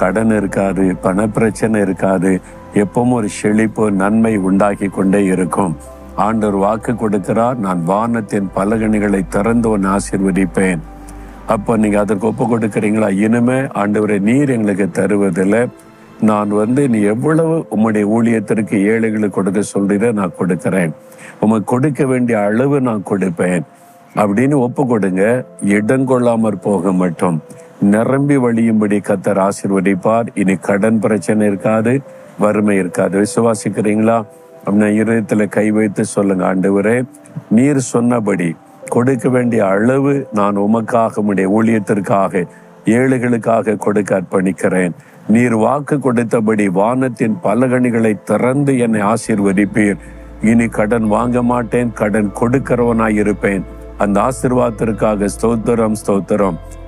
கடன் இருக்காது பண பிரச்சனை இருக்காது எப்பவும் ஒரு செழிப்பு நன்மை உண்டாக்கி கொண்டே இருக்கும். ஆண்டவர் வாக்கு கொடுக்கிறார் நான் வானத்தின் பலகணிகளை திறந்து ஒன்று ஆசிர்வதிப்பேன். அப்போ நீங்கள் அதற்கு ஒப்பு கொடுக்குறீங்களா? இனிமே ஆண்டவரை நீர் எங்களுக்கு தருவதில்லை. நான் வந்து நீ எவ்வளவு உம்முடைய ஊழியத்திற்கு ஏழைகளுக்கு கொடுக்க சொல்றீர நான் கொடுக்கிறேன். உமக்கு கொடுக்க வேண்டிய அளவு நான் கொடுப்பேன். அப்படின்னு ஒப்பு கொடுங்க. இடம் கொள்ளாமற் போக மட்டும். நிரம்பி வழியும்படி கத்தர் ஆசிர்வதிப்பார். இனி கடன் பிரச்சனை இருக்காது வறுமை இருக்காது. விசுவாசிக்கிறீங்களா? அப்படின்னா இருதயத்துல கை வைத்து சொல்லுங்க ஆண்டவரே நீர் சொன்னபடி கொடுக்க வேண்டிய அளவு நான் உமக்காக உடைய ஊழியத்திற்காக ஏழைகளுக்காக கொடுக்க அர்ப்பணிக்கிறேன். நீர் வாக்கு கொடுத்தபடி வானத்தின் பலகணிகளை திறந்து என்னை ஆசீர்வதிப்பீர். இனி கடன் வாங்க மாட்டேன் கடன் கொடுக்கிறவனாய் இருப்பேன். அந்த ஆசிர்வாதத்திற்காக ஸ்தோத்திரம் ஸ்தோத்திரம்.